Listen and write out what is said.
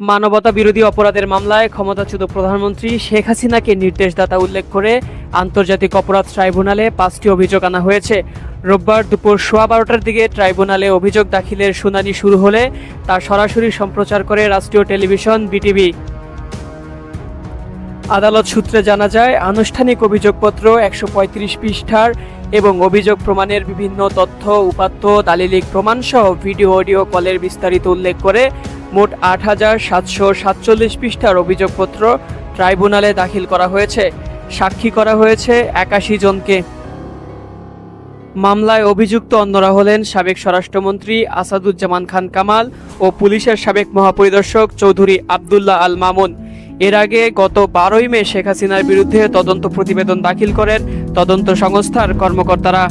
মানবতা বিরোধী অপরাধের মামলায় ক্ষমতাচ্যুত প্রধানমন্ত্রী শেখ হাসিনাকে নির্দেশদাতা উল্লেখ করে আন্তর্জাতিক অপরাধ ট্রাইব্যুনালে পাঁচটি অভিযোগ আনা হয়েছে। রোববার দুপুর সোয়া বারোটার দিকে ট্রাইব্যুনালে অভিযোগ দাখিলের শুনানি শুরু হলে তা সরাসরি সম্প্রচার করে রাষ্ট্রীয় টেলিভিশন বিটিভি। আদালত সূত্রে জানা যায়, আনুষ্ঠানিক অভিযোগপত্র একশো পঁয়ত্রিশ পৃষ্ঠার এবং অভিযোগ প্রমাণের বিভিন্ন তথ্য, উপাত্ত, দালিলিক প্রমাণসহ ভিডিও, অডিও কলের বিস্তারিত উল্লেখ করে মোট আট হাজার সাতশো সাতচল্লিশ পৃষ্ঠার অভিযোগপত্র ট্রাইব্যুনালে দাখিল করা হয়েছে। সাক্ষী করা হয়েছে একাশি জনকে। মামলায় অভিযুক্ত অন্যরা হলেন সাবেক স্বরাষ্ট্রমন্ত্রী আসাদুজ্জামান খান কামাল ও পুলিশের সাবেক মহাপরিদর্শক চৌধুরী আবদুল্লাহ আল মামুন। এর আগে গত বারোই মে শেখ হাসিনার বিরুদ্ধে তদন্ত প্রতিবেদন দাখিল করেন তদন্ত সংস্থার কর্মকর্তারা।